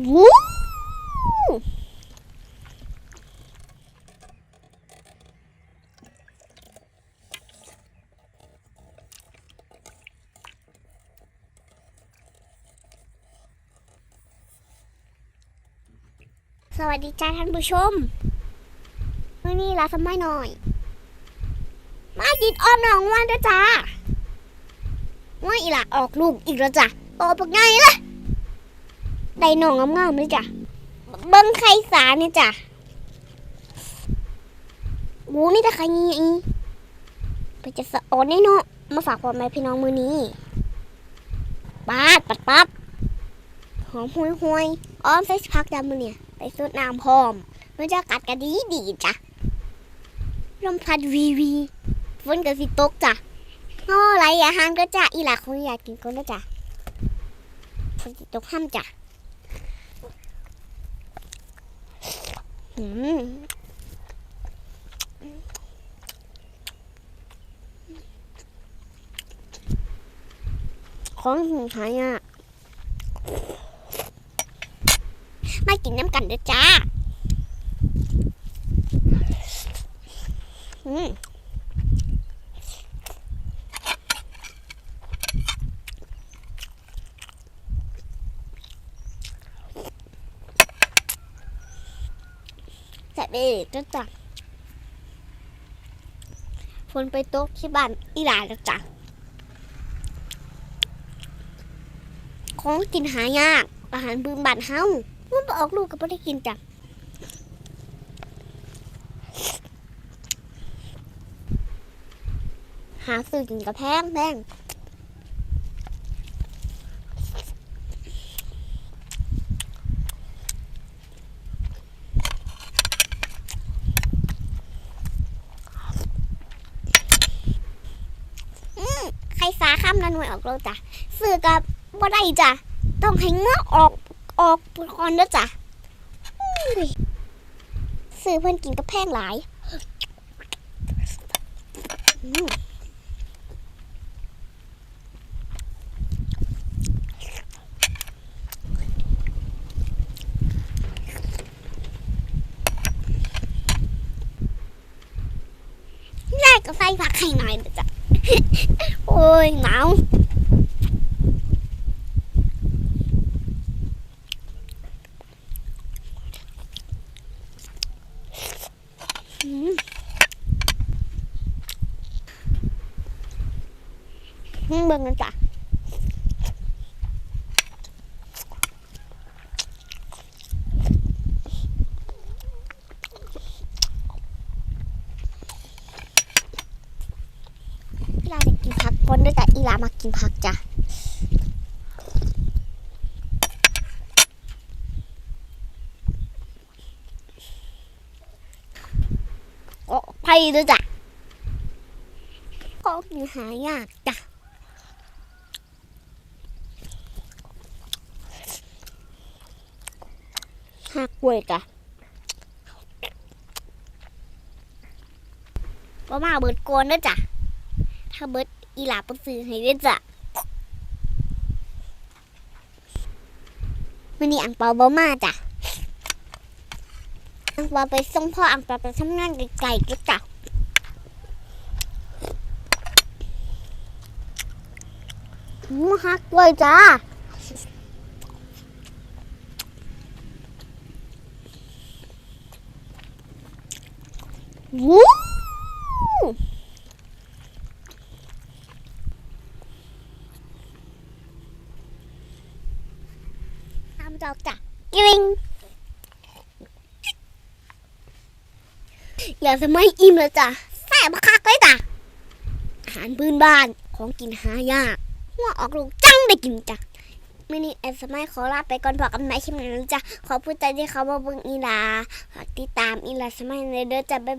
วู้สวัสดีจ้าท่านผู้ชมวันนี้ลาสมัยหน่อย มากินอ้อมหนองว่านด้วยจ้าว่าอีหละออกลูกอีกแล้วจ้ะโตปักไงล่ะ ได้หนองงามๆเลยจ้ะ เบิ้งไข่สาเนี่ยจ้ะหมูนี่แต่ไข่ยี่อีไปจะสะออนแน่เนาะมาฝากพ่อแม่พี่น้องมือนี้ปาดปัดปั๊บหอมหุยหุยๆอ้อมใส่ผักดำมือเนี่ยไปสุดน้ำพร้อมมันจะกัดกันดีดีจ้ะลมพัดวีวีฝนก็สิตกจ้ะง้อไรอาหารก็จ้ะอีหลักคงอยากกินก็นะจ้ะฝนสิตกห้ามจ้ะอืม ของหงหายอะมากินน้ำกันเด้อจ้า อืม เด็กจ้ะจ้ะฝนไปตกที่บ้านอีหลาแล้วจ้ะของกินหายาก อาหารพื้นบ้านเฮามันบ่ออกลูกก็บ่ได้กินจ้ะหาซื้อกินกับแพงแพงอืมใค รสาข้ามนันหน่วยออกเราจ้ะซื้อกับบ่ได้จ้ะต้องให้เงาะออกออกคอนเด้อจ้ะอุ้ยซื้อเพื่อนกินกับแพงหลายได้ก็ใส่ผักให้หน่อยเถอะจ้ะ โอ้ยหนาวอืมอืมเบิ่งกันจ้ะอีลาจะกินผัก คนด้วยจ้ะอีลามากินผักจ้ะก็ไปด้วยจ้ะก็มีหายากจ้ะหักเว้ยจ้ะก็มาเบิดโกนด้วยจ้ะถ้าเบิด อีหลาปซื้อให้ด้วยจ้ะวันนี้อังเปาบ่มาจ้ะอังเปาไปส่งพ่ออังเปาไปทำงานไกลๆจ้ะจ้ะหมูฮักเลยจ้าวู้ ตาม จอกจ้ะกริ๊งอย่าสมัยอิ่มเลยจ้ะแซ่บคักเลยจ้ะอาหารพื้นบ้านของกินหายากหัวออกลูกจังได้กินจ้ะมื่อนี้แอนสมัยขอลาไปก่อนพอกันใหมคลิปหน้านจ้ะขอพูดใจที่เขามาเบิ่งอีลาฝากติดตามอีลาสมัยในเด้อจ้ะบ๊ายบาย